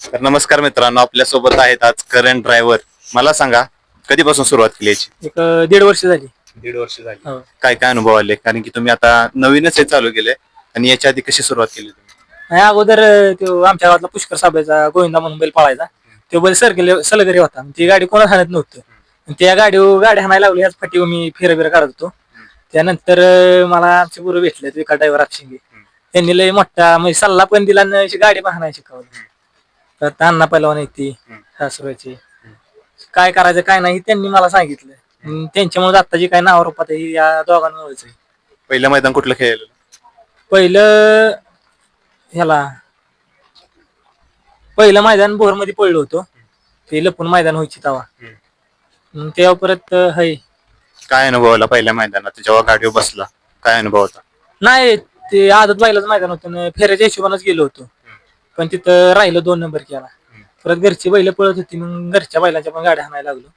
तर नमस्कार मित्रांनो आपल्यासोबत आहेत आज करंट ड्रायव्हर मला सांगा कधीपासून सुरुवात केली याची? एक अं, दीड वर्ष झाली. दीड वर्ष झाली. हो. काय काय अनुभव आले? कारण की तुम्ही आता नवीनच हे चालू केले आणि याच्या आधी कशी सुरुवात केली तुम्ही? आणि अगोदर अं, तो आमच्या गावातला पुष्कर साहेबाचा गोविंदा म्हणून बैल पळायचा. तो बैल सरकेले सलगरी होता. ती गाडी कोणाच हाणत नव्हतं. आणि त्या गाडीवर गाडी हाणायला लागली याच फाटीवर मी फिरा बिरा करत होतो. त्यानंतर अं, मला आमचे गुरु भेटले विका ड्रायव्हर अक्षिंगे. त्यांनी लय मोठा म्हणजे सल्ला पण दिला आणि अशी गाडी पण हाणायला शिकवली. तर अण्णा पहिलवान येते सासऱ्याची काय करायचं काय नाही त्यांनी मला सांगितलं. त्यांच्यामुळे आत्ताची काय नाव रूपात आहे या दोघांमुळेच आहे. पहिलं मैदान कुठलं खेळलेलं? पहिलं ह्याला पहिलं मैदान बोरमध्ये पडलो होतो. ते लपून मैदान व्हायची तवा मग तेव्हा परत अं, है काय अनुभव आला पहिल्या मैदानात? जेव्हा गाडीवर बसला काय अनुभव होता? नाही ते आदत बैलाच मैदान होतं ना फेऱ्याच्या हिशोबानच गेलो होतो. पण तिथं राहिलं दोन नंबर केला परत घरची बैल पळत होती मग घरच्या बैलांच्या पण गाड्या हाणायला लागलो.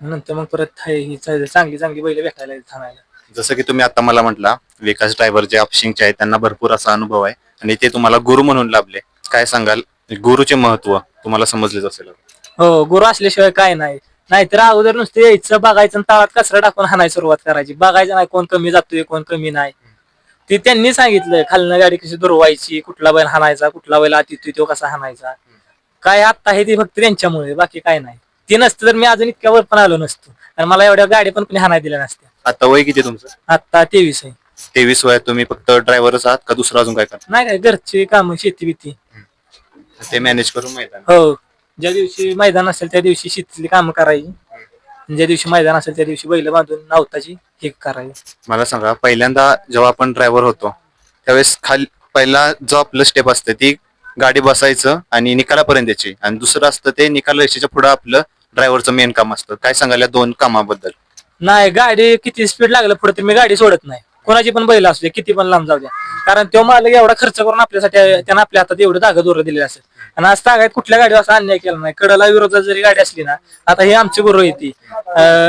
नंतर मग परत हाय ही चा- चांगली चांगली बैल भेटायला लागली हाणायला जसं की तुम्ही आता मला म्हटला विकास ड्रायव्हर जे अपशिंगचे आहेत त्यांना भरपूर असा अनुभव आहे. आणि ते तुम्हाला गुरु म्हणून लाभले. काय सांगाल? गुरुचे महत्त्व तुम्हाला समजलेच असेल. हो गुरु असल्याशिवाय काय नाही. नाहीतर अगोदर नुसतं यायचं बघायचं आणि ताळात कचरा टाकून हाणायला सुरुवात करायची. बघायचं नाही कोण कमी जातोय कोण कमी नाही. ते त्यांनी सांगितलं खालनं गाडी कशी दुरवायची कुठला बैल हाणायचा कुठला बैल येतोय तो कसा हाणायचा? काय आत्ता आहे ते फक्त त्यांच्यामुळे बाकी काय नाही. ते नसतं तर मी अजून इतक्या वर पण आलो नसतो. आणि मला एवढ्या गाडी पण कोणी हाणाय दिल्या नसत्या. आता वय किती तुमचं? आता तेवीस आहे. तेवीस वयात तुम्ही फक्त ड्रायव्हरच आहात का दुसरं अजून काय करता? नाही काय घरची काम शेती बिती. ते मॅनेज करून मैदान. हो. ज्या दिवशी मैदान असेल त्या दिवशी शेतीतली कामं करायची. ज्या दिवशी मैदान असेल त्या दिवशी बैल बांधून नावताची हे करायची मला सांगा पहिल्यांदा जेव्हा आपण ड्रायव्हर होतो त्यावेळेस खाली पहिला जो आपलं स्टेप असते ती गाडी बसायचं आणि निकालापर्यंत यायची. आणि दुसरं असतं ते निकाल रेषेच्या पुढे आपलं ड्रायव्हरचं मेन काम असतं. काय सांगाल या दोन कामाबद्दल? नाही गाडी किती स्पीड लागलं पुढे तर मी गाडी सोडत नाही. कोणाची पण बैल असू दे किती पण लांब जाऊ द्या. कारण तो मालक एवढा खर्च करून आपल्यासाठी त्यानं आपल्या हातात एवढं जागा दोर दिलेलं असेल. आणि आज तागायत कुठल्या गाडीवर असा अन्याय केला नाही. कडला विरोधात जरी गाडी असली ना आता हे आमची गुरु येते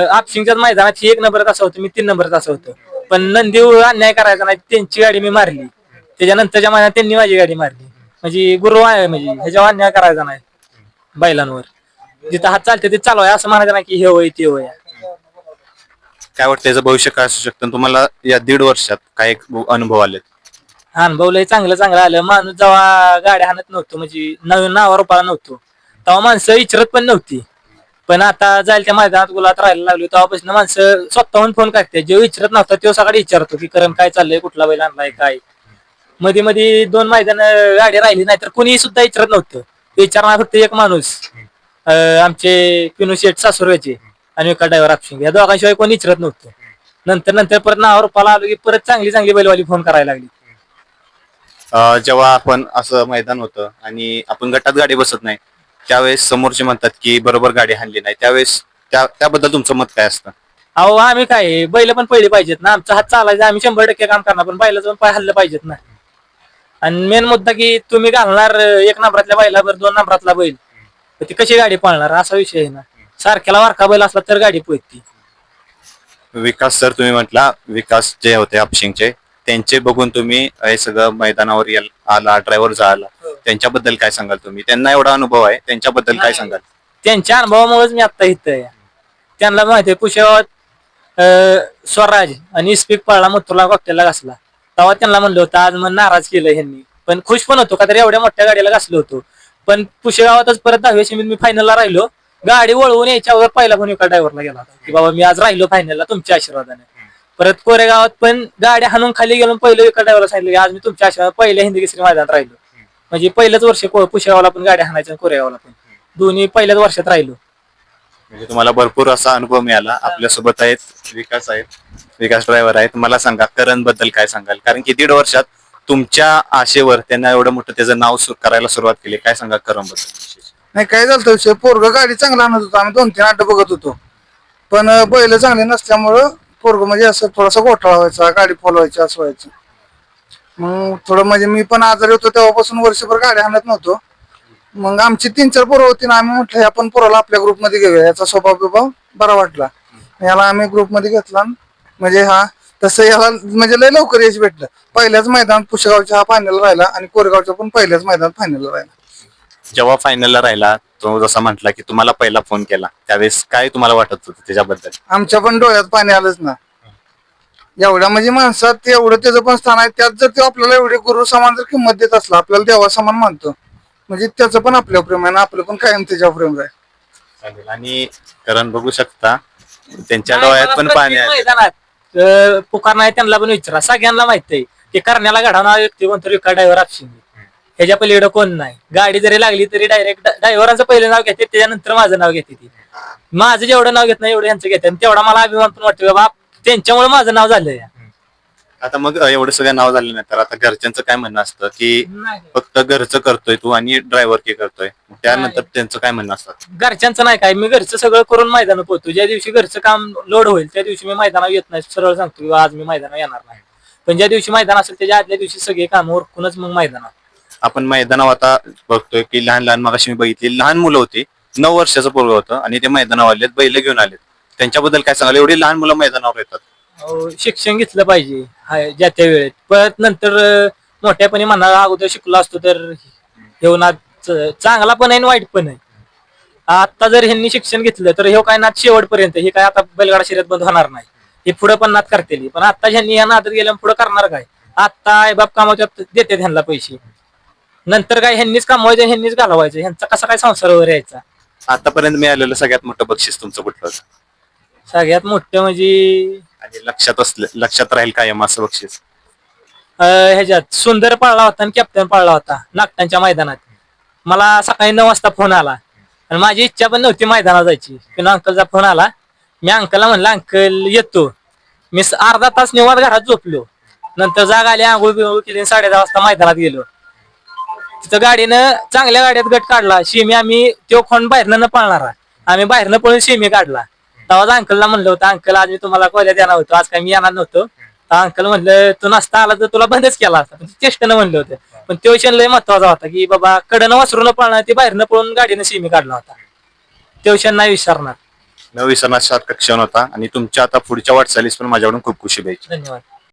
आपशिंगच्याच मैदानात एक नंबरच असं होतं मी तीन नंबरच असं होतं. पण नंदीवर अन्याय करायचा नाही त्यांची गाडी मी मारली. त्याच्यानंतरच्या महिन्यात त्यांनी माझी गाडी मारली. म्हणजे गुरु आहे म्हणजे ह्याच्यावर अन्याय करायचा नाही बैलांवर. जिथं हात चालते ते चालू आहे असं म्हणायचं नाही की हे होय ते होय. काय वाटतं याचं भविष्य काय असू शकतं? तुम्हाला या दीड वर्षात काय अनुभव आलेत? अनुभव लय चांगलं चांगलं आलं. माणूस जेव्हा गाड्या हाणत नव्हतो म्हणजे नवीन नावा रुपाला नव्हतो तेव्हा माणसं विचारत पण नव्हती. पण आता जायला त्या मैदानात गुलात राहायला लागलो तेव्हापासून माणसं स्वतःहून फोन करते जे विचारत नव्हता तो सकाळी विचारतो की करण काय चाललंय कुठला बैल आणलाय काय. मध्ये मध्ये दोन मैदान गाडी राहिली नाही तर कोणी सुद्धा विचारत नव्हतं. विचारणार फक्त एक माणूस आमचे पिनू शेठ सासुरव्याचे आणि एका ड्रायव्हर आपशिंग या दोघांशिवाय कोणी विचारत नव्हतं. नंतर नंतर परत नावा रुपाला आलो की परत चांगली चांगली बैलवाली फोन करायला लागली. जेव्हा आपण असं मैदान होतं आणि आपण गटात गाडी बसत नाही त्यावेळेस समोरचे म्हणतात की बरोबर गाडी हाणली नाही. त्यावेळेस त्या त्याबद्दल तुमचं मत काय असतं? अहो आम्ही काय बैल पण पहिले पाहिजेत ना. आमचा हात चालायचा आम्ही शंभर टक्के काम करणार पण बैलाचं पण पाय हल्लं पाहिजेत ना. आणि मेन मुद्दा की तुम्ही घालणार एक नंबरातल्या बैलावर दोन नंबरातला बैल तर ती कशी गाडी पळणार? असा विषय आहे ना. सारख्याला वारका बैल असला तर गाडी पळती. विकास सर तुम्ही म्हटला विकास जे होते अपशिंगचे त्यांचे बघून तुम्ही हे सगळं मैदानावर याल- आला ड्रायव्हर झाला त्यांच्याबद्दल काय सांगाल तुम्ही? त्यांना एवढा अनुभव आहे त्यांच्याबद्दल काय सांगाल? त्यांच्या अनुभवामुळेच मी आता इथं आहे. त्यांना माहिती आहे स्वराज आणि स्पीक पळला मथुरला कॉकटेलला घासला. तेव्हा त्यांना म्हणलं होतं आज मग नाराज केलं ह्यांनी. पण खुश पण होतो का तरी एवढ्या मोठ्या गाडीला घासलो होतो. पण पुशेगावातच परत दहाव्या सेमीत मी फायनलला राहिलो. गाडी वळवून यायच्या अगोदर पहिला फोन एका ड्रायव्हरला गेला होता की बाबा मी आज राहिलो फायनलला तुमच्या आशीर्वादाने. परत कोरेगावात पण गाडी हाणून खाली गेलो पहिलं एका ड्रायव्हरला सांगितलं की आज मी तुमच्या आशीर्वाद पहिल्या हिंदी केसरी मैदानात राहिलो. म्हणजे पहिलंच वर्ष को- पुशेगावला पण गाडी हाणायचं आणि कोरेगावला पण. दोन्ही पहिल्याच वर्षात राहिलो. म्हणजे तुम्हाला भरपूर असा अनुभव मिळाला. आपल्यासोबत आहेत विकास आहेत विकास ड्रायव्हर आहेत. मला सांगा करणबद्दल काय सांगाल? कारण की दीड वर्षात तुमच्या आशेवर त्यांना एवढं मोठं त्याचं नाव सु- करायला सुरुवात केली. काय सांगा करणबद्दल? नाही काय झालं विषय पोरग गाडी चांगला आणत होतो. आम्ही दोन तीन अड्डे बघत होतो. पण अं, बैल चांगले नसल्यामुळं पोरग म्हणजे असं थोडासा घोटाळा व्हायचा गाडी फोलवायची असं व्हायचं. मग थोडं म्हणजे मी पण आजारी होतो तेव्हापासून वर्षभर गाडी आणत नव्हतो. मग आमची तीन चार पोरं होती ना आम्ही म्हटलं आपण पोराला आपल्या ग्रुपमध्ये घेऊया याचा स्वभाव बिभाव बरा वाटला. याला आम्ही ग्रुपमध्ये घेतला. म्हणजे हा तसं याला म्हणजे लय लवकर यश भेटलं. पहिल्याच मैदान पुशेगावच्या हा फायनल राहिला आणि कोरेगावच्या पण पहिल्याच मैदान फायनल राहिला. जेव्हा फायनलला राहिला तो जसा म्हटला की तुम्हाला पहिला फोन केला त्यावेळेस काय तुम्हाला वाटत होतं त्याच्याबद्दल? आमच्या पण डोळ्यात पाणी आलंच ना. एवढ्या म्हणजे माणसात एवढं त्याचं पण स्थान आहे त्यात जर तो आपल्याला एवढे गुरु समान जर किंमत देत असला आपल्याला देवा समान मानतो. म्हणजे त्याचं पण आपल्यावर प्रेम आहे आणि आपलं पण कायम त्याच्यावर प्रेम आहे. चालेल. आणि कारण बघू शकता त्यांच्या डोळ्यात पण पाणी आहे. पुकार नाही त्यांना पण विचारा. सगळ्यांना माहीत आहे की करण्याला घडवणारा व्यक्ती कोणतरी विका ड्रायव्हर आपशिंगे ह्याच्या पलीकडे कोण नाही. गाडी जरी लागली तरी डायरेक्ट ड्रायव्हरांचं पहिलं नाव घेते त्याच्यानंतर माझं नाव घेते ती. माझं जेवढं नाव घेत नाही एवढं यांचं घेते. आणि तेवढा मला अभिमान पण वाटतो बाबा त्यांच्यामुळे माझं नाव झालंय. आता मग एवढं सगळं नाव झाल्यानंतर आता घरच्यांचं काय म्हणणं असतं की फक्त घरचं करतोय तू आणि ड्रायव्हर की करतोय? त्यानंतर त्यांचं काय म्हणणं असतं? घरच्यांचं नाही काय मी घरचं सगळं करून मैदान पोहतो ज्या दिवशी घरचं काम लोड होईल त्या दिवशी मी मैदानावर येत नाही. सरळ सांगतो आज मी मैदानावर येणार नाही. पण ज्या दिवशी मैदान असेल त्याच्या आदल्या दिवशी सगळे काम उरकूनच मग मैदानावर. आपण मैदानावर आता बघतोय की लहान लहान मगाशी मी बघितली लहान मुलं होती. नऊ वर्षाचं पोरग होतं आणि ते मैदानावर आलेत बैल घेऊन आलेत. त्यांच्याबद्दल काय सांगाल? एवढी लहान मुलं मैदानावर येतात. अहो, शिक्षण घेतलं पाहिजे हाय, ज्या त्या वेळेत. परत नंतर अं, मोठ्यापणी म्हणा अगोदर शिकलो असतो तर ह्यो नाद च- चांगला पण आहे आणि वाईट पण आहे. आता जर ह्यांनी शिक्षण घेतलं तर हे काय नाद शेवटपर्यंत हे काय आता बैलगाडा शर्यत बंद होणार नाही. हे पुढे पण नाद करतील. पण आता ह्यांनी ह्या नादात गेल्यामुळे पुढे करणार काय? आता आई बाप कामाच्या देते ह्यांना पैसे. नंतर काय ह्यांनीच कमवायचं ह्यांनीच घालवायचं. ह्यांचा कसा काय संसार वगैरे यायचा? आतापर्यंत मिळालेलं सगळ्यात मोठं बक्षीस तुमचं कुठलं होतं? सगळ्यात मोठं म्हणजे आणि लक्षात असलं लक्षात राहील कायम असं बक्षीस. अं, ह्याच्यात सुंदर पाळला होता आणि कॅप्टन पाळला होता नागटांच्या मैदानात. मला सकाळी नऊ वाजता फोन आला. आणि माझी इच्छा पण नव्हती मैदानात जायची. पण अंकलचा फोन आला. मी अंकलला म्हणलं अंकल येतो. मी स- अर्धा तास निवांत घरात झोपलो. नंतर जाग आली आंघोळ बिंघोळ केली आणि साडे दहा वाजता मैदानात गेलो. तिथं गाडीनं चांगल्या गाड्यात गट काढला. शेमी आम्ही तो खोंड बाहेरनं न पळणारा आम्ही बाहेरनं पळून शेमी काढला. तेव्हा अंकलला म्हणलं होतं अंकल आज मी तुम्हाला कोल्या देणार होतो. आज काय मी येणार नव्हतो. तर अंकल म्हणलं तू नसता आला तर तुला बंदच केला असता. पण चेष्टेनं म्हणलं होतं. पण तो क्षण लय महत्त्वाचा होता की बाबा कडनं वासरून पळणार ते बाहेरनं पळून गाडीनं शेमी काढला होता. तो क्षण नाही विसरणार. न विसरण्यासारखा क्षण होता. आणि तुमच्या आता पुढच्या वाटचालीस पण माझ्याकडून खूप खुशी द्यायची धन्यवाद.